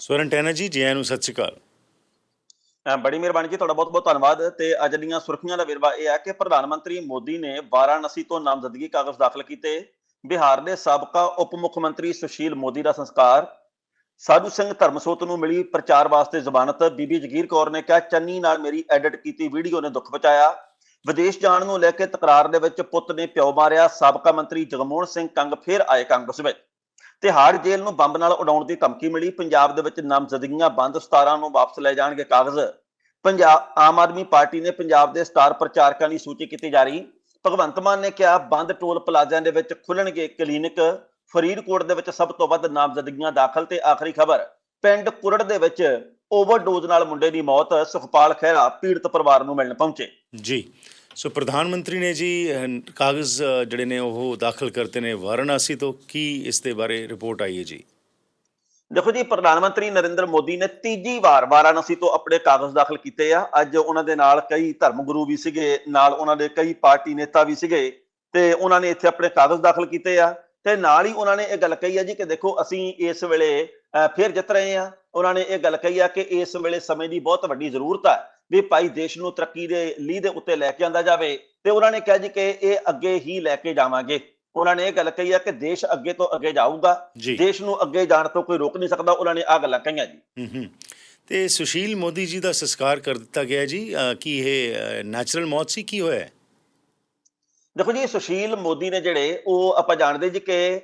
ਸਵਰਨ ਟੈਨਾ ਜੀ ਜੀ ਆਇਆਂ ਨੂੰ ਸਤਿ ਸ਼੍ਰੀ ਅਕਾਲ। ਬੜੀ ਮਿਹਰਬਾਨੀ ਜੀ, ਤੁਹਾਡਾ ਬਹੁਤ ਬਹੁਤ ਧੰਨਵਾਦ। ਤੇ ਅੱਜ ਦੀਆਂ ਸੁਰਖੀਆਂ ਦਾ ਵੇਰਵਾ ਇਹ ਹੈ ਕਿ ਪ੍ਰਧਾਨ ਮੰਤਰੀ ਮੋਦੀ ਨੇ ਵਾਰਾਣਸੀ ਤੋਂ ਨਾਮਜ਼ਦਗੀ ਕਾਗਜ਼ ਦਾਖਲ ਕੀਤੇ। ਬਿਹਾਰ ਦੇ ਸਾਬਕਾ ਉਪ ਮੁੱਖ ਮੰਤਰੀ ਸੁਸ਼ੀਲ ਮੋਦੀ ਦਾ ਸੰਸਕਾਰ। ਸਾਧੂ ਸਿੰਘ ਧਰਮਸੋਤ ਨੂੰ ਮਿਲੀ ਪ੍ਰਚਾਰ ਵਾਸਤੇ ਜ਼ਮਾਨਤ। ਬੀਬੀ ਜਗੀਰ ਕੌਰ ਨੇ ਕਿਹਾ, ਚੰਨੀ ਨਾਲ ਮੇਰੀ ਐਡਿਟ ਕੀਤੀ ਵੀਡੀਓ ਨੇ ਦੁੱਖ ਪਹੁੰਚਾਇਆ। ਵਿਦੇਸ਼ ਜਾਣ ਨੂੰ ਲੈ ਕੇ ਤਕਰਾਰ ਦੇ ਵਿੱਚ ਪੁੱਤ ਨੇ ਪਿਓ ਮਾਰਿਆ। ਸਾਬਕਾ ਮੰਤਰੀ ਜਗਮੋਹਨ ਸਿੰਘ ਕੰਗ ਫੇਰ ਆਏ ਕਾਂਗਰਸ ਵਿੱਚ। ਤਿਹਾੜ ਜੇਲ੍ਹ ਨੂੰ ਬੰਬ ਨਾਲ ਉਡਾਉਣ ਦੀ ਧਮਕੀ ਮਿਲੀ। ਪੰਜਾਬ ਦੇ ਵਿੱਚ ਨਾਮਜ਼ਦਗੀਆਂ ਬੰਦ 17 ਨੂੰ ਵਾਪਸ ਲੈ ਜਾਣਗੇ ਕਾਗਜ਼। ਪੰਜਾਬ ਆਮ ਆਦਮੀ ਪਾਰਟੀ ਨੇ ਪੰਜਾਬ ਦੇ ਸਟਾਰ ਪ੍ਰਚਾਰਕਾਂ ਦੀ ਸੂਚੀ ਕੀਤੀ ਜਾਰੀ। ਭਗਵੰਤ ਮਾਨ ਨੇ ਕਿਹਾ, ਬੰਦ ਟੋਲ ਪਲਾਜ਼ਿਆਂ ਦੇ ਵਿੱਚ ਖੁੱਲਣਗੇ ਕਲੀਨਿਕ। ਫਰੀਦਕੋਟ ਦੇ ਵਿੱਚ ਸਭ ਤੋਂ ਵੱਧ ਨਾਮਜ਼ਦਗੀਆਂ ਦਾਖਲ ਤੇ ਆਖਰੀ ਖਬਰ। ਪਿੰਡ ਕੁਰੜ ਦੇ ਵਿੱਚ ਓਵਰਡੋਜ਼ ਨਾਲ ਮੁੰਡੇ ਦੀ ਮੌਤ। ਸੁਖਪਾਲ ਖਹਿਰਾ, ਪੀੜਤ ਪਰਿਵਾਰ ਨੂੰ ਮਿਲਣ ਪਹੁੰਚੇ। ਜੀ। ਸੋ ਪ੍ਰਧਾਨ ਮੰਤਰੀ ਨੇ ਜੀ ਕਾਗਜ਼ ਜਿਹੜੇ ਨੇ ਉਹ ਦਾਖਲ ਕਰਤੇ ਨੇ ਵਾਰਾਣਸੀ ਤੋਂ। ਕੀ ਇਸ ਦੇ ਬਾਰੇ ਰਿਪੋਰਟ ਆਈ ਹੈ ਜੀ? ਦੇਖੋ ਜੀ, ਪ੍ਰਧਾਨ ਮੰਤਰੀ ਨਰਿੰਦਰ ਮੋਦੀ ਨੇ ਤੀਜੀ ਵਾਰ ਵਾਰਾਣਸੀ ਤੋਂ ਆਪਣੇ ਕਾਗਜ਼ ਦਾਖਲ ਕੀਤੇ ਆ। ਅੱਜ ਉਹਨਾਂ ਦੇ ਨਾਲ ਕਈ ਧਰਮ ਗੁਰੂ ਵੀ ਸੀਗੇ, ਨਾਲ ਉਹਨਾਂ ਦੇ ਕਈ ਪਾਰਟੀ ਨੇਤਾ ਵੀ ਸੀਗੇ, ਤੇ ਉਹਨਾਂ ਨੇ ਇੱਥੇ ਆਪਣੇ ਕਾਗਜ਼ ਦਾਖਲ ਕੀਤੇ ਆ। ਤੇ ਨਾਲ ਹੀ ਉਹਨਾਂ ਨੇ ਇਹ ਗੱਲ ਕਹੀ ਆ ਜੀ ਕਿ ਦੇਖੋ, ਅਸੀਂ ਇਸ ਵੇਲੇ ਫਿਰ ਜਿੱਤ ਰਹੇ ਆ। ਉਹਨਾਂ ਨੇ ਇਹ ਗੱਲ ਕਹੀ ਆ ਕਿ ਇਸ ਵੇਲੇ ਸਮੇਂ ਦੀ ਬਹੁਤ ਵੱਡੀ ਜ਼ਰੂਰਤ ਆ। ਵੀ ਭਾਈ ਦੇਸ਼ ਨੂੰ ਤਰੱਕੀ ਦੇ ਲੀਹ ਦੇ ਉੱਤੇ ਲੈ ਕੇ ਆਂਦਾ ਜਾਵੇ ਤੇ ਉਹਨਾਂ ਨੇ ਕਿਹਾ ਜੀ ਕਿ ਇਹ ਅੱਗੇ ਹੀ ਲੈ ਕੇ ਜਾਵਾਂਗੇ। ਉਹਨਾਂ ਨੇ ਇਹ ਗੱਲ ਕਹੀ ਆ ਕਿ ਦੇਸ਼ ਅੱਗੇ ਤੋਂ ਅੱਗੇ ਜਾਊਗਾ। ਦੇਸ਼ ਨੂੰ ਅੱਗੇ ਜਾਣ ਤੋਂ ਕੋਈ ਰੋਕ ਨਹੀਂ ਸਕਦਾ। ਉਹਨਾਂ ਨੇ ਆ ਗੱਲਾਂ ਕਹੀਆਂ ਜੀ। ਹੂੰ ਹੂੰ। ਤੇ ਸੁਸ਼ੀਲ ਮੋਦੀ ਜੀ ਦਾ ਸੰਸਕਾਰ ਕਰ ਦਿੱਤਾ ਗਿਆ ਜੀ। ਕੀ ਇਹ ਨੈਚੁਰਲ ਮੌਤ ਸੀ? ਕੀ ਹੋਇਆ? ਹੈ? ਦੇਖੋ ਜੀ ਸੁਸ਼ੀਲ ਮੋਦੀ ਨੇ ਜਿਹੜੇ ਉਹ ਆਪਾਂ ਜਾਣਦੇ ਜੀ ਕਿ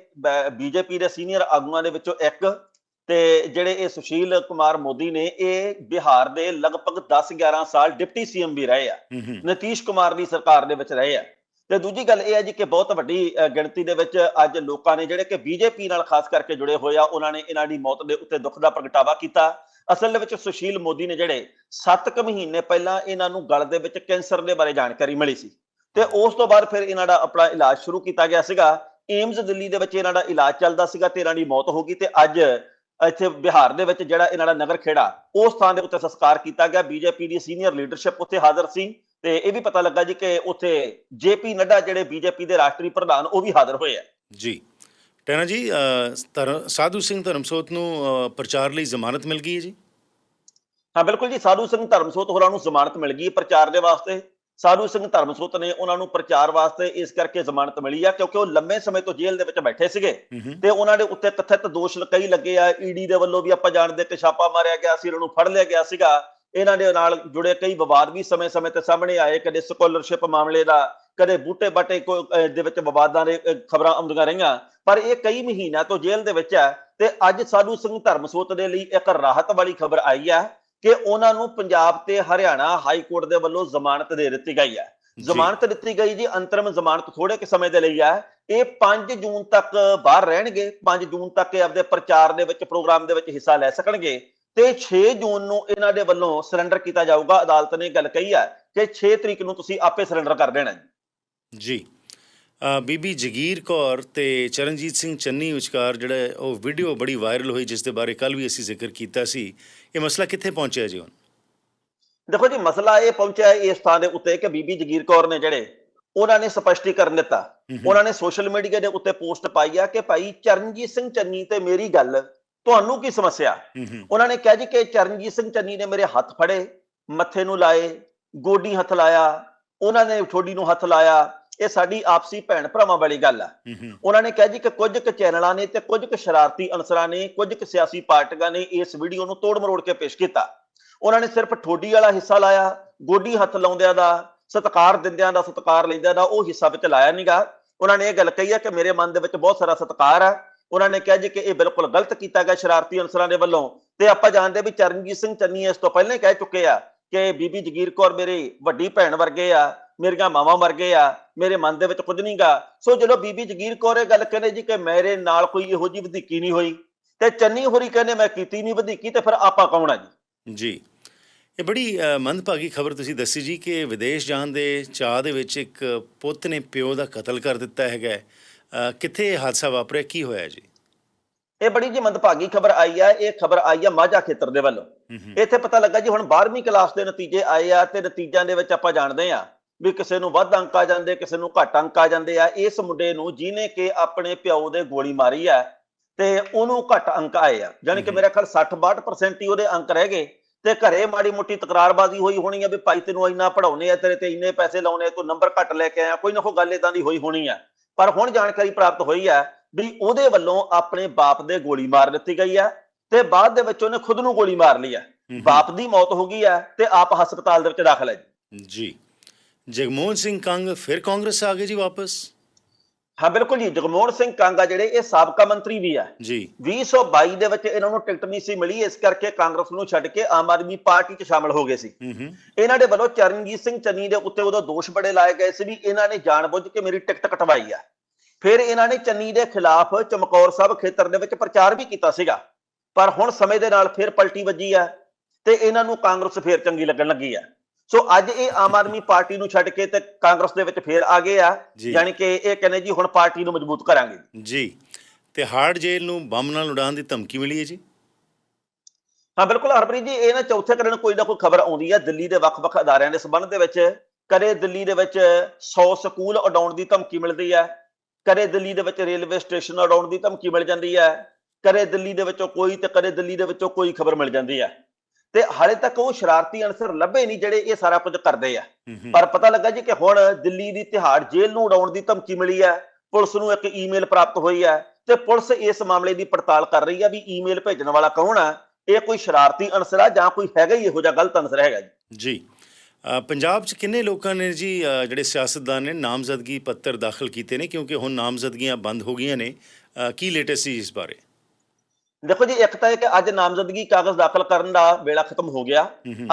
ਬੀਜੇਪੀ ਦੇ ਸੀਨੀਅਰ ਆਗੂਆਂ ਦੇ ਵਿੱਚੋਂ ਇੱਕ ਤੇ ਜਿਹੜੇ ਇਹ ਸੁਸ਼ੀਲ ਕੁਮਾਰ ਮੋਦੀ ਨੇ ਇਹ ਬਿਹਾਰ ਦੇ ਲਗਭਗ 10-11 ਸਾਲ ਡਿਪਟੀ ਸੀਐਮ ਵੀ ਰਹੇ ਆ। ਨਤੀਸ਼ ਕੁਮਾਰ ਦੀ ਸਰਕਾਰ ਦੇ ਵਿੱਚ ਰਹੇ ਆ। ਤੇ ਦੂਜੀ ਗੱਲ ਇਹ ਹੈ ਜੀ ਕਿ ਬਹੁਤ ਵੱਡੀ ਗਿਣਤੀ ਦੇ ਵਿੱਚ ਅੱਜ ਲੋਕਾਂ ਨੇ ਜਿਹੜੇ ਕਿ ਬੀਜੇਪੀ ਨਾਲ ਖਾਸ ਕਰਕੇ ਜੁੜੇ ਹੋਏ ਆ ਉਹਨਾਂ ਨੇ ਇਹਨਾਂ ਦੀ ਮੌਤ ਦੇ ਉੱਤੇ ਦੁੱਖ ਦਾ ਪ੍ਰਗਟਾਵਾ ਕੀਤਾ। ਅਸਲ ਦੇ ਵਿੱਚ ਸੁਸ਼ੀਲ ਮੋਦੀ ਨੇ ਜਿਹੜੇ 7 ਕੁ ਮਹੀਨੇ ਪਹਿਲਾਂ ਇਹਨਾਂ ਨੂੰ ਗਲ ਦੇ ਵਿੱਚ ਕੈਂਸਰ ਦੇ ਬਾਰੇ ਜਾਣਕਾਰੀ ਮਿਲੀ ਸੀ। ਤੇ ਉਸ ਤੋਂ ਬਾਅਦ ਫਿਰ ਇਹਨਾਂ ਦਾ ਆਪਣਾ ਇਲਾਜ ਸ਼ੁਰੂ ਕੀਤਾ ਗਿਆ ਸੀਗਾ। ਏਮਜ਼ ਦਿੱਲੀ ਦੇ ਵਿੱਚ ਇਹਨਾਂ ਦਾ ਇਲਾਜ ਚੱਲਦਾ ਸੀਗਾ ਤੇ ਇਹਨਾਂ ਦੀ ਮੌਤ ਹੋ ਗਈ ਤੇ ਅੱਜ ਇੱਥੇ ਬਿਹਾਰ ਦੇ ਵਿੱਚ ਜਿਹੜਾ ਇਹਨਾਂ ਦਾ ਨਗਰ ਖੇੜਾ ਉਸ ਥਾਂ ਦੇ ਉੱਤੇ ਸੰਸਕਾਰ ਕੀਤਾ ਗਿਆ। ਬੀਜੇਪੀ ਦੀ ਸੀਨੀਅਰ ਲੀਡਰਸ਼ਿਪ ਉੱਥੇ ਹਾਜ਼ਰ ਸੀ ਤੇ ਇਹ ਵੀ ਪਤਾ ਲੱਗਾ ਜੀ ਕਿ ਉੱਥੇ ਜੇਪੀ ਨੱਡਾ ਜਿਹੜੇ ਬੀਜੇਪੀ ਦੇ ਰਾਸ਼ਟਰੀ ਪ੍ਰਧਾਨ ਉਹ ਵੀ ਹਾਜ਼ਰ ਹੋਏ ਆ। ਜੀ। ਟੈਨਾ ਜੀ ਸਾਧੂ ਸਿੰਘ ਧਰਮਸੋਤ ਨੂੰ ਪ੍ਰਚਾਰ ਲਈ ਜ਼ਮਾਨਤ ਮਿਲ ਗਈ ਹੈ ਜੀ? ਹਾਂ ਬਿਲਕੁਲ ਜੀ ਸਾਧੂ ਸਿੰਘ ਧਰਮਸੋਤ ਹੋਰਾਂ ਨੂੰ ਜ਼ਮਾਨਤ ਮਿਲ ਗਈ ਪ੍ਰਚਾਰ ਦੇ ਵਾਸਤੇ। ਸਾਧੂ ਸਿੰਘ ਧਰਮਸੋਤ ਨੇ ਉਹਨਾਂ ਨੂੰ ਪ੍ਰਚਾਰ ਵਾਸਤੇ ਇਸ ਕਰਕੇ ਜ਼ਮਾਨਤ ਮਿਲੀ ਆ ਕਿਉਂਕਿ ਉਹ ਲੰਮੇ ਸਮੇਂ ਤੋਂ ਜੇਲ੍ਹ ਦੇ ਵਿੱਚ ਬੈਠੇ ਸੀਗੇ। ਤੇ ਉਹਨਾਂ ਦੇ ਉੱਤੇ ਕਥਿਤ ਦੋਸ਼ ਕਈ ਲੱਗੇ ਆ ਈਡੀ ਦੇ ਵੱਲੋਂ ਵੀ ਆਪਾਂ ਜਾਣਦੇ ਕਿ ਛਾਪਾ ਮਾਰਿਆ ਗਿਆ ਸੀ ਉਹਨਾਂ ਨੂੰ ਫੜ ਲਿਆ ਗਿਆ ਸੀਗਾ। ਇਹਨਾਂ ਦੇ ਨਾਲ ਜੁੜੇ ਕਈ ਵਿਵਾਦ ਵੀ ਸਮੇਂ-ਸਮੇਂ ਤੇ ਸਾਹਮਣੇ ਆਏ ਕਦੇ ਸਕਾਲਰਸ਼ਿਪ ਮਾਮਲੇ ਦਾ ਕਦੇ ਬੂਟੇ ਬਾਟੇ ਦੇ ਵਿੱਚ ਵਿਵਾਦਾਂ ਦੇ ਖਬਰਾਂ ਆਉਂਦੀਆਂ ਰਹੀਆਂ। ਪਰ ਇਹ ਕਈ ਮਹੀਨਿਆਂ ਤੋਂ ਜੇਲ੍ਹ ਦੇ ਵਿੱਚ ਹੈ ਤੇ ਅੱਜ ਸਾਧੂ ਸਿੰਘ ਧਰਮਸੋਤ ਦੇ ਲਈ ਇੱਕ ਰਾਹਤ ਵਾਲੀ ਖਬਰ ਆਈ ਹੈ ਕਿ ਉਹਨਾਂ ਨੂੰ ਪੰਜਾਬ ਤੇ ਹਰਿਆਣਾ ਹਾਈ ਕੋਰਟ ਦੇ ਵੱਲੋਂ ਜ਼ਮਾਨਤ ਦੇ ਦਿੱਤੀ ਗਈ ਹੈ। ਜ਼ਮਾਨਤ ਦਿੱਤੀ ਗਈ ਜੀ ਅੰਤਰਮ ਜ਼ਮਾਨਤ ਥੋੜੇ ਕਿ ਸਮੇਂ ਦੇ ਲਈ ਹੈ। ਇਹ 5 ਜੂਨ ਤੱਕ ਬਾਹਰ ਰਹਿਣਗੇ 5 ਜੂਨ ਤੱਕ ਇਹ ਆਪਦੇ ਪ੍ਰਚਾਰ ਦੇ ਵਿੱਚ ਪ੍ਰੋਗਰਾਮ ਦੇ ਵਿੱਚ ਹਿੱਸਾ ਲੈ ਸਕਣਗੇ ਤੇ 6 ਜੂਨ ਨੂੰ ਇਹਨਾਂ ਦੇ ਵੱਲੋਂ ਸਰੈਂਡਰ ਕੀਤਾ ਜਾਊਗਾ। ਅਦਾਲਤ ਨੇ ਗੱਲ ਕਹੀ ਹੈ ਕਿ 6 ਤਰੀਕ ਨੂੰ ਤੁਸੀਂ ਆਪੇ ਸਰੈਂਡਰ ਕਰ ਦੇਣਾ ਜੀ। ਬੀਬੀ ਜਗੀਰ ਕੌਰ ਤੇ ਚਰਨਜੀਤ ਸਿੰਘ ਚੰਨੀ ਵਿਚਕਾਰ ਜਿਹੜਾ ਉਹ ਵੀਡੀਓ ਬੜੀ ਵਾਇਰਲ ਹੋਈ ਜਿਸ ਦੇ ਬਾਰੇ ਕੱਲ ਵੀ ਅਸੀਂ ਜ਼ਿਕਰ ਕੀਤਾ ਸੀ। ਇਹ ਮਸਲਾ ਕਿੱਥੇ ਪਹੁੰਚਿਆ ਜੀ ਹੁਣ? ਦੇਖੋ ਜੀ ਮਸਲਾ ਇਹ ਪਹੁੰਚਿਆ ਇਸ ਥਾਂ ਦੇ ਉੱਤੇ ਕਿ ਬੀਬੀ ਜਗੀਰ ਕੌਰ ਨੇ ਜਿਹੜੇ ਉਹਨਾਂ ਨੇ ਸਪਸ਼ਟੀਕਰਨ ਦਿੱਤਾ। ਉਹਨਾਂ ਨੇ ਸੋਸ਼ਲ ਮੀਡੀਆ ਦੇ ਉੱਤੇ ਪੋਸਟ ਪਾਈ ਆ ਕਿ ਭਾਈ ਚਰਨਜੀਤ ਸਿੰਘ ਚੰਨੀ ਤੇ ਮੇਰੀ ਗੱਲ ਤੁਹਾਨੂੰ ਕੀ ਸਮੱਸਿਆ? ਉਹਨਾਂ ਨੇ ਕਿਹਾ ਜੀ ਕਿ ਚਰਨਜੀਤ ਸਿੰਘ ਚੰਨੀ ਨੇ ਮੇਰੇ ਹੱਥ ਫੜੇ ਮੱਥੇ ਨੂੰ ਲਾਏ ਗੋਡੀ ਹੱਥ ਲਾਇਆ ਉਹਨਾਂ ਨੇ ਠੋਡੀ ਨੂੰ ਹੱਥ ਲਾਇਆ। ਇਹ ਸਾਡੀ ਆਪਸੀ ਭੈਣ ਭਰਾਵਾਂ ਵਾਲੀ ਗੱਲ ਆ। ਉਹਨਾਂ ਨੇ ਕਿਹਾ ਜੀ ਕਿ ਕੁਝ ਕੁ ਚੈਨਲਾਂ ਨੇ ਤੇ ਕੁਝ ਕੁ ਸ਼ਰਾਰਤੀ ਅਨਸਰਾਂ ਨੇ ਕੁਝ ਕੁ ਸਿਆਸੀ ਪਾਰਟੀਆਂ ਨੇ ਇਸ ਵੀਡੀਓ ਨੂੰ ਤੋੜ ਮਰੋੜ ਕੇ ਪੇਸ਼ ਕੀਤਾ। ਉਹਨਾਂ ਨੇ ਸਿਰਫ ਠੋਡੀ ਵਾਲਾ ਹਿੱਸਾ ਲਾਇਆ ਗੋਡੀ ਹੱਥ ਲਾਉਂਦਿਆਂ ਦਾ ਸਤਕਾਰ ਦਿੰਦਿਆਂ ਦਾ ਸਤਕਾਰ ਲੈਂਦਿਆਂ ਦਾ ਉਹ ਹਿੱਸਾ ਵਿੱਚ ਲਾਇਆ ਨਹੀਂਗਾ ਉਹਨਾਂ ਨੇ ਇਹ ਗੱਲ ਕਹੀ ਹੈ ਕਿ ਮੇਰੇ ਮਨ ਦੇ ਵਿੱਚ ਬਹੁਤ ਸਾਰਾ ਸਤਕਾਰ ਹੈ ਉਹਨਾਂ ਨੇ ਕਿਹਾ ਜੀ ਕਿ ਇਹ ਬਿਲਕੁਲ ਗਲਤ ਕੀਤਾ ਗਿਆ ਸ਼ਰਾਰਤੀ ਅਨਸਰਾਂ ਦੇ ਵੱਲੋਂ। ਤੇ ਆਪਾਂ ਜਾਣਦੇ ਵੀ ਚਰਨਜੀਤ ਸਿੰਘ ਚੰਨੀ ਇਸ ਤੋਂ ਪਹਿਲਾਂ ਹੀ ਕਹਿ ਚੁੱਕੇ ਆ ਕਿ ਬੀਬੀ ਜਗੀਰ ਕੌਰ ਮੇਰੀ ਵੱਡੀ ਭੈਣ ਵਰਗੇ ਆ ਮੇਰੀਆਂ ਮਾਵਾਂ ਵਰਗੇ ਆ ਮੇਰੇ ਮਨ ਦੇ ਵਿੱਚ ਕੁਝ ਨਹੀਂਗਾ। ਸੋ ਜਦੋਂ ਬੀਬੀ ਜਗੀਰ ਕੌਰ ਇਹ ਗੱਲ ਕਹਿੰਦੇ ਜੀ ਕਿ ਮੇਰੇ ਨਾਲ ਕੋਈ ਇਹੋ ਜੀ ਵਧੀਕੀ ਨਹੀਂ ਹੋਈ ਤੇ ਚੰਨੀ ਹੋਰੀ ਕਹਿੰਦੇ ਮੈਂ ਕੀਤੀ ਨਹੀਂ ਵਧੀਕੀ ਤੇ ਫਿਰ ਆਪਾਂ ਕੌਣ ਆ ਜੀ? ਜੀ ਇਹ ਬੜੀ ਮੰਦਭਾਗੀ ਖਬਰ ਤੁਸੀਂ ਦੱਸੀ ਜੀ ਕਿ ਵਿਦੇਸ਼ ਜਾਣ ਦੇ ਚਾਹ ਦੇ ਵਿੱਚ ਇੱਕ ਪੁੱਤ ਨੇ ਪਿਓ ਦਾ ਕਤਲ ਕਰ ਦਿੱਤਾ ਹੈਗਾ ਕਿੱਥੇ ਇਹ ਹਾਦਸਾ ਵਾਪਰਿਆ ਕੀ ਹੋਇਆ ਜੀ? ਇਹ ਬੜੀ ਜੀ ਮੰਦਭਾਗੀ ਖਬਰ ਆਈ ਆ ਇਹ ਖਬਰ ਆਈ ਆ ਮਾਝਾ ਖੇਤਰ ਦੇ ਵੱਲੋਂ। ਇੱਥੇ ਪਤਾ ਲੱਗਾ ਜੀ ਹੁਣ 12ਵੀਂ ਕਲਾਸ ਦੇ ਨਤੀਜੇ ਆਏ ਆ ਤੇ ਨਤੀਜਿਆਂ ਦੇ ਵਿੱਚ ਆਪਾਂ ਜਾਣਦੇ ਆ ਵੀ ਕਿਸੇ ਨੂੰ ਵੱਧ ਅੰਕ ਆ ਜਾਂਦੇ ਕਿਸੇ ਨੂੰ ਘੱਟ ਅੰਕ ਆ ਜਾਂਦੇ ਆ। ਇਸ ਮੁੰਡੇ ਨੂੰ ਜਿਹਨੇ ਕਿ ਆਪਣੇ ਪਿਓ ਦੇ ਗੋਲੀ ਮਾਰੀ ਆ ਤੇ ਉਹਨੂੰ ਘੱਟ ਅੰਕ ਆਏ ਆ। ਯਾਨੀ ਕਿ। ਮੇਰੇ ਖਿਆਲ 60 62% ਹੀ ਉਹਦੇ ਅੰਕ ਰਹਿ ਗਏ ਤੇ ਘਰੇ ਮਾੜੀ ਮੋਟੀ ਤਕਰਾਰਬਾਜ਼ੀ ਹੋਈ ਹੋਣੀ ਆ ਵੀ ਭਾਈ ਤੈਨੂੰ ਇੰਨਾ ਪੜਾਉਨੇ ਆ ਤੇਰੇ ਤੇ ਇੰਨੇ ਪੈਸੇ ਲਾਉਣੇ ਆ, ਤੂੰ ਨੰਬਰ ਘੱਟ ਲੈ ਕੇ ਆਇਆ ਕੋਈ ਨਾ ਕੋਈ ਗੱਲ ਇਦਾਂ ਦੀ ਹੋਈ ਹੋਣੀ ਆ। ਪਰ ਹੁਣ ਜਾਣਕਾਰੀ ਪ੍ਰਾਪਤ ਹੋਈ ਹੈ ਵੀ ਉਹਦੇ ਵੱਲੋਂ ਆਪਣੇ ਬਾਪ ਦੇ ਗੋਲੀ ਮਾਰ ਦਿੱਤੀ ਗਈ ਹੈ ਤੇ ਬਾਅਦ ਦੇ ਵਿੱਚ ਉਹਨੇ ਖੁਦ ਨੂੰ ਗੋਲੀ ਮਾਰ ਲਈ ਹੈ ਬਾਪ ਦੀ ਮੌਤ ਹੋ ਗਈ ਹੈ ਤੇ ਆਪ ਹਸਪਤਾਲ ਦੇ ਵਿੱਚ ਦਾਖਲ ਹੈ ਜੀ। ਜੀ। ਜਗਮੋਹਨ ਸਿੰਘ ਕੰਗ ਫਿਰ ਕਾਂਗਰਸ ਆ ਗਏ ਜੀ ਵਾਪਸ? ਹਾਂ ਬਿਲਕੁਲ ਜੀ। ਜਗਮੋਹਨ ਸਿੰਘ ਕਾਂਗਾ ਜਿਹੜੇ ਇਹ ਸਾਬਕਾ ਮੰਤਰੀ ਵੀ ਆ। ਜੀ। 2022 ਦੇ ਵਿੱਚ ਇਹਨਾਂ ਨੂੰ ਟਿਕਟ ਨਹੀਂ ਸੀ ਮਿਲੀ ਇਸ ਕਰਕੇ ਕਾਂਗਰਸ ਨੂੰ ਛੱਡ ਕੇ ਆਮ ਆਦਮੀ ਪਾਰਟੀ 'ਚ ਸ਼ਾਮਲ ਹੋ ਗਏ ਸੀ। ਇਹਨਾਂ ਦੇ ਵੱਲੋਂ ਚਰਨਜੀਤ ਸਿੰਘ ਚੰਨੀ ਦੇ ਉੱਤੇ ਉਦੋਂ ਦੋਸ਼ ਬੜੇ ਲਾਏ ਗਏ ਸੀ ਵੀ ਇਹਨਾਂ ਨੇ ਜਾਣਬੁੱਝ ਕੇ ਮੇਰੀ ਟਿਕਟ ਕਟਵਾਈ ਆ। ਫਿਰ ਇਹਨਾਂ ਨੇ ਚੰਨੀ ਦੇ ਖਿਲਾਫ ਚਮਕੌਰ ਸਾਹਿਬ ਖੇਤਰ ਦੇ ਵਿੱਚ ਪ੍ਰਚਾਰ ਵੀ ਕੀਤਾ ਸੀਗਾ। ਪਰ ਹੁਣ ਸਮੇਂ ਦੇ ਨਾਲ ਫਿਰ ਪਲਟੀ ਵੱਜੀ ਆ ਤੇ ਇਹਨਾਂ ਨੂੰ ਕਾਂਗਰਸ ਫੇਰ ਚੰਗੀ ਲੱਗਣ ਲੱਗੀ ਆ। ਸੋ ਅੱਜ ਇਹ ਆਮ ਆਦਮੀ ਪਾਰਟੀ ਨੂੰ ਛੱਡ ਕੇ ਤੇ ਕਾਂਗਰਸ ਦੇ ਵਿੱਚ ਫੇਰ ਆ ਗਏ ਆ। ਯਾਨੀ ਕਿ ਇਹ ਕਹਿੰਦੇ ਜੀ ਹੁਣ ਪਾਰਟੀ ਨੂੰ ਮਜ਼ਬੂਤ ਕਰਾਂਗੇ। ਜੀ। ਤੇ ਹਾਰਡ ਜੇਲ੍ਹ ਨੂੰ ਬੰਬ ਨਾਲ ਉਡਾਉਣ ਦੀ ਧਮਕੀ ਮਿਲੀ ਹੈ ਜੀ? ਹਾਂ ਬਿਲਕੁਲ ਹਰਪ੍ਰੀਤ ਜੀ ਇਹ ਨਾ ਚੌਥੇ ਕਰਨ ਕੋਈ ਨਾ ਕੋਈ ਖਬਰ ਆਉਂਦੀ ਹੈ ਦਿੱਲੀ ਦੇ ਵੱਖ-ਵੱਖ ਅਦਾਰਿਆਂ ਦੇ ਸੰਬੰਧ ਦੇ ਵਿੱਚ। ਕਦੇ ਦਿੱਲੀ ਦੇ ਵਿੱਚ 100 ਸਕੂਲ ਉਡਾਉਣ ਦੀ ਧਮਕੀ ਮਿਲਦੀ ਹੈ ਕਦੇ ਦਿੱਲੀ ਦੇ ਵਿੱਚ ਰੇਲਵੇ ਸਟੇਸ਼ਨ ਉਡਾਉਣ ਦੀ ਧਮਕੀ ਮਿਲ ਜਾਂਦੀ ਹੈ ਕਦੇ ਦਿੱਲੀ ਦੇ ਵਿੱਚੋਂ ਕੋਈ ਤੇ ਕਦੇ ਦਿੱਲੀ ਦੇ ਵਿੱਚੋਂ ਕੋਈ ਖਬਰ ਮਿਲ ਜਾਂਦੀ ਹੈ ਤੇ ਹਾਲੇ ਤੱਕ ਉਹ ਸ਼ਰਾਰਤੀ ਅਨਸਰ ਲੱਭੇ ਨਹੀਂ ਜਿਹੜੇ ਇਹ ਸਾਰਾ ਕੁਝ ਕਰਦੇ ਆ। ਪਰ ਪਤਾ ਲੱਗਾ ਜੀ ਕਿ ਹੁਣ ਦਿੱਲੀ ਦੀ ਤਿਹਾੜ ਜੇਲ੍ਹ ਨੂੰ ਉਡਾਉਣ ਦੀ ਧਮਕੀ ਮਿਲੀ ਹੈ ਪੁਲਿਸ ਨੂੰ ਇੱਕ ਈਮੇਲ ਪ੍ਰਾਪਤ ਹੋਈ ਹੈ ਤੇ ਪੁਲਿਸ ਇਸ ਮਾਮਲੇ ਦੀ ਪੜਤਾਲ ਕਰ ਰਹੀ ਹੈ ਵੀ ਈਮੇਲ ਭੇਜਣ ਵਾਲਾ ਕੌਣ ਹੈ ਇਹ ਕੋਈ ਸ਼ਰਾਰਤੀ ਅਨਸਰ ਆ ਜਾਂ ਕੋਈ ਹੈਗਾ ਹੀ ਇਹੋ ਜਿਹਾ ਗਲਤ ਅਨਸਰ ਹੈਗਾ ਜੀ। ਜੀ। ਪੰਜਾਬ 'ਚ ਕਿੰਨੇ ਲੋਕਾਂ ਨੇ ਜੀ ਜਿਹੜੇ ਸਿਆਸਤਦਾਨ ਨੇ ਨਾਮਜ਼ਦਗੀ ਪੱਤਰ ਦਾਖਲ ਕੀਤੇ ਨੇ ਕਿਉਂਕਿ ਹੁਣ ਨਾਮਜ਼ਦਗੀਆਂ ਬੰਦ ਹੋ ਗਈਆਂ ਨੇ। ਕੀ ਲੇਟੈਸਟ ਸੀ ਇਸ ਬਾਰੇ? ਦੇਖੋ ਜੀ ਇੱਕ ਤਾਂ ਇਹ ਕਿ ਅੱਜ ਨਾਮਜ਼ਦਗੀ ਕਾਗਜ਼ ਦਾਖਲ ਕਰਨ ਦਾ ਵੇਲਾ ਖਤਮ ਹੋ ਗਿਆ।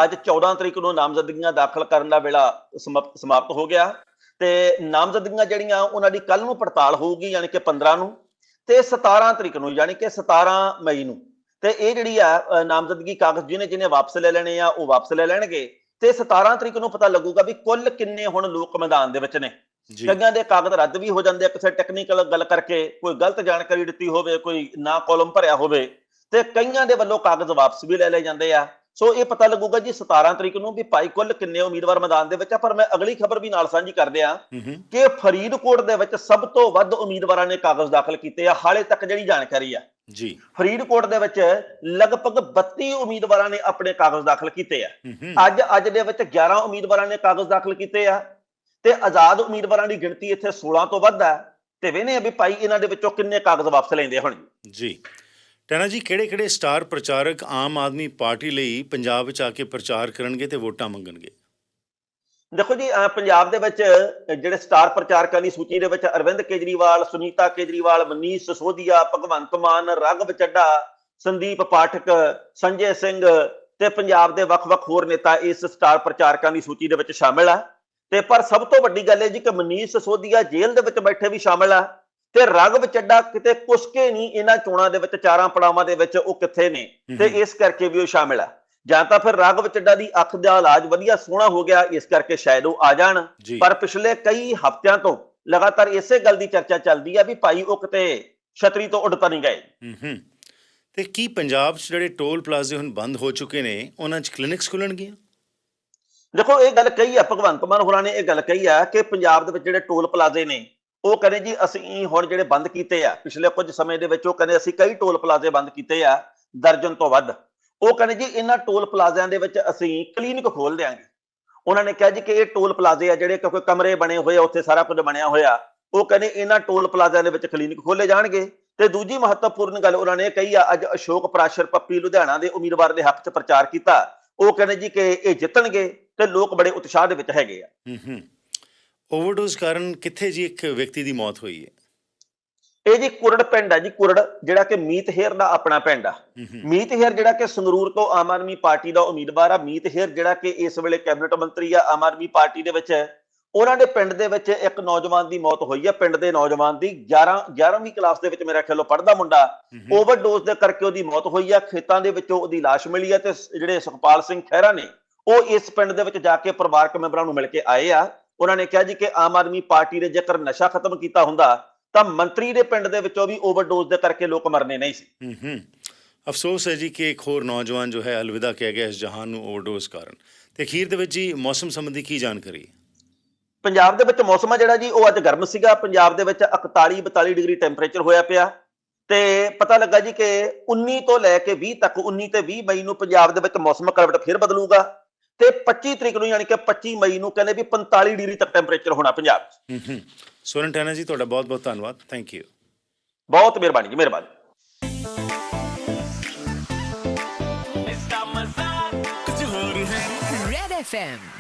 ਅੱਜ 14 ਤਰੀਕ ਨੂੰ ਨਾਮਜ਼ਦਗੀਆਂ ਦਾਖਲ ਕਰਨ ਦਾ ਵੇਲਾ ਸਮਾਪ- ਸਮਾਪਤ ਹੋ ਗਿਆ। ਤੇ ਨਾਮਜ਼ਦਗੀਆਂ ਜਿਹੜੀਆਂ ਉਹਨਾਂ ਦੀ ਕੱਲ ਨੂੰ ਪੜਤਾਲ ਹੋਊਗੀ ਯਾਨੀ ਕਿ 15 ਨੂੰ। ਤੇ 17 ਤਰੀਕ ਨੂੰ ਯਾਨੀ ਕਿ 17 ਮਈ ਨੂੰ। ਤੇ ਇਹ ਜਿਹੜੀ ਆ ਨਾਮਜ਼ਦਗੀ ਕਾਗਜ਼ ਜਿਹਨੇ ਜਿਹਨੇ ਵਾਪਸ ਲੈ ਲੈਣੇ ਆ ਉਹ ਵਾਪਸ ਲੈ ਲੈਣਗੇ। ਤੇ 17 ਤਰੀਕ ਨੂੰ ਪਤਾ ਲੱਗੂਗਾ ਵੀ ਕੁੱਲ ਕਿੰਨੇ ਹੁਣ ਲੋਕ ਮੈਦਾਨ ਦੇ ਵਿੱਚ ਨੇ। ਕਈਆਂ ਦੇ ਕਾਗਜ਼ ਰੱਦ ਵੀ ਹੋ ਜਾਂਦੇ ਕਿਸੇ ਟੈਕਨੀਕਲ ਗੱਲ ਕਰਕੇ ਕੋਈ ਗਲਤ ਜਾਣਕਾਰੀ ਦਿੱਤੀ ਹੋਵੇ ਕੋਈ ਨਾ ਕਾਲਮ ਭਰਿਆ ਹੋਵੇ ਤੇ ਕਈਆਂ ਦੇ ਵੱਲੋਂ ਕਾਗਜ਼ ਵਾਪਸ ਵੀ ਲੈ ਲਏ ਜਾਂਦੇ ਆ। ਸੋ ਇਹ ਪਤਾ ਲੱਗੂਗਾ ਜੀ 17 ਤਰੀਕ ਨੂੰ ਵੀ ਭਾਈ ਕੁੱਲ ਕਿੰਨੇ ਉਮੀਦਵਾਰ ਮੈਦਾਨ ਦੇ ਵਿੱਚ ਆ ਪਰ ਮੈਂ ਅਗਲੀ ਖਬਰ ਵੀ ਨਾਲ ਸਾਂਝੀ ਕਰਦੇ ਆ ਕਿ ਫਰੀਦਕੋਟ ਦੇ ਵਿੱਚ ਸਭ ਤੋਂ ਵੱਧ ਉਮੀਦਵਾਰਾਂ ਨੇ ਕਾਗਜ਼ ਦਾਖਲ ਕੀਤੇ ਆ ਹਾਲੇ ਤੱਕ ਜਿਹੜੀ ਜਾਣਕਾਰੀ ਆ। ਜੀ। ਫਰੀਦਕੋਟ ਦੇ ਵਿੱਚ ਲਗਭਗ 32 ਉਮੀਦਵਾਰਾਂ ਨੇ ਆਪਣੇ ਕਾਗਜ਼ ਦਾਖਲ ਕੀਤੇ ਆ। ਅੱਜ ਅੱਜ ਦੇ ਵਿੱਚ 11 ਉਮੀਦਵਾਰਾਂ ਨੇ ਕਾਗਜ਼ ਦਾਖਲ ਕੀਤੇ ਆ। ਤੇ ਆਜ਼ਾਦ ਉਮੀਦਵਾਰਾਂ ਦੀ ਗਿਣਤੀ ਇੱਥੇ 16 ਤੋਂ ਵੱਧ ਹੈ। ਤੇ ਵੇਨੇ ਵੀ ਭਾਈ ਇਹਨਾਂ ਦੇ ਵਿੱਚੋਂ ਕਿੰਨੇ ਕਾਗਜ਼ ਵਾਪਸ ਲੈਂਦੇ ਹੁਣ ਜੀ। ਟੈਨਾ ਜੀ ਕਿਹੜੇ ਕਿਹੜੇ ਸਟਾਰ ਪ੍ਰਚਾਰਕ ਆਮ ਆਦਮੀ ਪਾਰਟੀ ਲਈ ਪੰਜਾਬ ਵਿੱਚ ਆ ਕੇ ਪ੍ਰਚਾਰ ਕਰਨਗੇ ਤੇ ਵੋਟਾਂ ਮੰਗਣਗੇ? ਦੇਖੋ ਜੀ ਪੰਜਾਬ ਦੇ ਵਿੱਚ ਜਿਹੜੇ ਸਟਾਰ ਪ੍ਰਚਾਰਕਾਂ ਦੀ ਸੂਚੀ ਦੇ ਵਿੱਚ ਅਰਵਿੰਦ ਕੇਜਰੀਵਾਲ ਸੁਨੀਤਾ ਕੇਜਰੀਵਾਲ ਮਨੀਸ਼ ਸਿਸੋਦੀਆ ਭਗਵੰਤ ਮਾਨ ਰਾਘਵ ਚੱਡਾ ਸੰਦੀਪ ਪਾਠਕ ਸੰਜੇ ਸਿੰਘ ਤੇ ਪੰਜਾਬ ਦੇ ਵੱਖ-ਵੱਖ ਹੋਰ ਨੇਤਾ ਇਸ ਸਟਾਰ ਪ੍ਰਚਾਰਕਾਂ ਦੀ ਸੂਚੀ ਦੇ ਵਿੱਚ ਸ਼ਾਮਿਲ ਆ। ਤੇ ਪਰ ਸਭ ਤੋਂ ਵੱਡੀ ਗੱਲ ਇਹ ਜੀ ਕਿ ਮਨੀਸ਼ ਸਿਸੋਦੀਆ ਜੇਲ੍ਹ ਦੇ ਵਿੱਚ ਬੈਠੇ ਵੀ ਸ਼ਾਮਿਲ ਆ ਤੇ ਰਾਘਵ ਚੱਡਾ ਕਿਤੇ ਕੁਸਕੇ ਨਹੀਂ ਇਹਨਾਂ ਚੋਣਾਂ ਦੇ ਵਿੱਚ ਚਾਰਾਂ ਪੜਾਵਾਂ ਦੇ ਵਿੱਚ ਉਹ ਕਿੱਥੇ ਨੇ ਤੇ ਇਸ ਕਰਕੇ ਵੀ ਉਹ ਸ਼ਾਮਿਲ ਆ। ਜਾਂ ਤਾਂ ਫਿਰ ਰਾਘਵ ਚੱਡਾ ਦੀ ਅੱਖ ਦਾ ਇਲਾਜ ਵਧੀਆ ਸੋਹਣਾ ਹੋ ਗਿਆ ਇਸ ਕਰਕੇ ਸ਼ਾਇਦ ਉਹ ਆ ਜਾਣ। ਪਰ ਪਿਛਲੇ ਕਈ ਹਫ਼ਤਿਆਂ ਤੋਂ ਲਗਾਤਾਰ ਇਸੇ ਗੱਲ ਦੀ ਚਰਚਾ ਚੱਲਦੀ ਆ ਵੀ ਭਾਈ ਉਹ ਕਿਤੇ ਛਤਰੀ ਤੋਂ ਉੱਡ ਤਾਂ ਨਹੀਂ ਗਏ। ਹੂੰ। ਤੇ ਕੀ ਪੰਜਾਬ 'ਚ ਜਿਹੜੇ ਟੋਲ ਪਲਾਜ਼ੇ ਹੁਣ ਬੰਦ ਹੋ ਚੁੱਕੇ ਨੇ ਉਹਨਾਂ 'ਚ ਕਲੀਨਿਕਸ ਖੁੱਲਣਗੀਆਂ? ਦੇਖੋ, ਇਹ ਗੱਲ ਕਹੀ ਆ ਭਗਵੰਤ ਮਾਨ ਹੋਰਾਂ ਨੇ, ਇਹ ਗੱਲ ਕਹੀ ਆ ਕਿ ਪੰਜਾਬ ਦੇ ਵਿੱਚ ਜਿਹੜੇ ਟੋਲ ਪਲਾਜ਼ੇ ਨੇ, ਉਹ ਕਹਿੰਦੇ ਜੀ ਅਸੀਂ ਹੁਣ ਜਿਹੜੇ ਬੰਦ ਕੀਤੇ ਆ, ਪਿਛਲੇ ਕੁਝ ਸਮੇਂ ਦੇ ਵਿੱਚ ਉਹ ਕਹਿੰਦੇ ਅਸੀਂ ਕਈ ਟੋਲ ਪਲਾਜ਼ੇ ਬੰਦ ਕੀਤੇ ਆ, ਦਰਜਨ ਤੋਂ ਵੱਧ। ਉਹ ਕਹਿੰਦੇ ਜੀ ਇਹਨਾਂ ਟੋਲ ਪਲਾਜ਼ਿਆਂ ਦੇ ਵਿੱਚ ਅਸੀਂ ਕਲੀਨਿਕ ਖੋਲ ਦਿਆਂਗੇ। ਉਹਨਾਂ ਨੇ ਕਿਹਾ ਜੀ ਕਿ ਇਹ ਟੋਲ ਪਲਾਜ਼ੇ ਆ ਜਿਹੜੇ ਕਿਉਂਕਿ ਕਮਰੇ ਬਣੇ ਹੋਏ ਆ, ਉੱਥੇ ਸਾਰਾ ਕੁਝ ਬਣਿਆ ਹੋਇਆ। ਉਹ ਕਹਿੰਦੇ ਇਹਨਾਂ ਟੋਲ ਪਲਾਜ਼ਿਆਂ ਦੇ ਵਿੱਚ ਕਲੀਨਿਕ ਖੋਲੇ ਜਾਣਗੇ। ਤੇ ਦੂਜੀ ਮਹੱਤਵਪੂਰਨ ਗੱਲ ਉਹਨਾਂ ਨੇ ਕਹੀ ਆ, ਅੱਜ ਅਸ਼ੋਕ ਪ੍ਰਾਸ਼ਰ ਪੱਪੀ ਲੁਧਿਆਣਾ ਦੇ ਉਮੀਦਵਾਰ ਦੇ ਹੱਕ 'ਚ ਪ੍ਰਚਾਰ ਕੀਤਾ। ਉਹ ਕਹਿੰਦੇ ਜੀ ਕਿ ਇਹ ਜਿੱਤਣਗੇ। ਤੇ ਲੋਕ ਬੜੇ ਉਤਸ਼ਾਹ ਦੇ ਵਿੱਚ ਹੈਗੇ ਆ। ਹੂੰ ਹੂੰ। ਓਵਰਡੋਜ਼ ਕਾਰਨ ਕਿੱਥੇ ਜੀ ਇੱਕ ਵਿਅਕਤੀ ਦੀ ਮੌਤ ਹੋਈ ਹੈ? ਇਹ ਜੀ ਕੁਰੜ ਪਿੰਡ ਆ ਜੀ ਕੁਰੜ ਜਿਹੜਾ ਕਿ ਮੀਤ ਹੇਰ ਦਾ ਆਪਣਾ ਪਿੰਡ ਆ। ਹੂੰ ਹੂੰ। ਮੀਤ ਹੇਰ ਜਿਹੜਾ ਕਿ ਸੰਗਰੂਰ ਤੋਂ ਆਮ ਆਦਮੀ ਪਾਰਟੀ ਦਾ ਉਮੀਦਵਾਰ ਆ। ਮੀਤ ਹੇਰ ਜਿਹੜਾ ਕਿ ਇਸ ਵੇਲੇ ਕੈਬਨਿਟ ਮੰਤਰੀ ਆ ਆਮ ਆਦਮੀ ਪਾਰਟੀ ਦੇ ਵਿੱਚ ਉਹਨਾਂ ਦੇ ਪਿੰਡ ਦੇ ਵਿੱਚ ਇੱਕ ਨੌਜਵਾਨ ਦੀ ਮੌਤ ਹੋਈ ਆ। ਪਿੰਡ ਦੇ ਨੌਜਵਾਨ ਦੀ 11 11ਵੀਂ ਕਲਾਸ ਦੇ ਵਿੱਚ ਮੇਰਾ ਖਿਆਲੋਂ ਪੜਦਾ ਮੁੰਡਾ। ਹੂੰ ਹੂੰ, ਓਵਰਡੋਜ਼ ਦੇ ਕਰਕੇ ਉਹਦੀ ਮੌਤ ਹੋਈ ਆ। ਖੇਤਾਂ ਦੇ ਵਿੱਚੋਂ ਉਹਦੀ ਲਾਸ਼ ਮਿਲੀ ਆ ਤੇ ਜਿਹੜੇ ਸੁਖਪਾਲ ਸਿੰਘ ਖਹਿਰਾ ਨੇ ਉਹ ਇਸ ਪਿੰਡ ਦੇ ਵਿੱਚ ਜਾ ਕੇ ਪਰਿਵਾਰਕ ਮੈਂਬਰਾਂ ਨੂੰ ਮਿਲ ਕੇ ਆਏ ਆ। ਉਹਨਾਂ ਨੇ ਕਿਹਾ ਜੀ ਕਿ ਆਮ ਆਦਮੀ ਪਾਰਟੀ ਨੇ ਜੇਕਰ ਨਸ਼ਾ ਖਤਮ ਕੀਤਾ ਹੁੰਦਾ ਤਾਂ ਮੰਤਰੀ ਦੇ ਪਿੰਡ ਦੇ ਵਿੱਚੋਂ ਵੀ ਓਵਰਡੋਜ਼ ਦੇ ਕਰਕੇ ਲੋਕ ਮਰਨੇ ਨਹੀਂ ਸੀ। ਹੂੰ ਹੂੰ। ਅਫਸੋਸ ਹੈ ਜੀ ਕਿ ਇੱਕ ਹੋਰ ਨੌਜਵਾਨ ਜੋ ਹੈ ਅਲਵਿਦਾ ਕਹਿ ਗਿਆ ਇਸ ਜਹਾਨ ਨੂੰ ਓਵਰਡੋਜ਼ ਕਾਰਨ। ਤੇ ਅਖੀਰ ਦੇ ਵਿੱਚ ਜੀ ਮੌਸਮ ਸੰਬੰਧੀ ਕੀ ਜਾਣਕਾਰੀ? ਪੰਜਾਬ ਦੇ ਵਿੱਚ ਮੌਸਮ ਆ ਜਿਹੜਾ ਜੀ ਉਹ ਅੱਜ ਗਰਮ ਸੀਗਾ। ਪੰਜਾਬ ਦੇ ਵਿੱਚ 41 42 ਡਿਗਰੀ ਟੈਂਪਰੇਚਰ ਹੋਇਆ ਪਿਆ। ਤੇ ਪਤਾ ਲੱਗਾ ਜੀ ਕਿ 19 ਤੋਂ ਲੈ ਕੇ 20 ਤੱਕ 19 ਤੇ 20 ਮਈ ਨੂੰ ਪੰਜਾਬ ਦੇ ਵਿੱਚ ਮੌਸਮ ਕਰਵਟ ਫਿਰ ਬਦਲੂਗਾ। ਤੇ 25 ਤਰੀਕ ਨੂੰ ਯਾਨੀ ਕਿ 25 ਮਈ ਨੂੰ ਕਹਿੰਦੇ ਵੀ 45 ਡਿਗਰੀ ਤੱਕ ਟੈਂਪਰੇਚਰ ਹੋਣਾ ਪੰਜਾਬ 'ਚ। ਹੂੰ ਹੂੰ। ਸੋਰਨ ਟੈਨਾ ਜੀ ਤੁਹਾਡਾ ਬਹੁਤ ਬਹੁਤ ਧੰਨਵਾਦ। ਥੈਂਕ ਯੂ ਬਹੁਤ ਮਿਹਰਬਾਨੀ ਜੀ ਮਿਹਰਬਾਨੀ। FM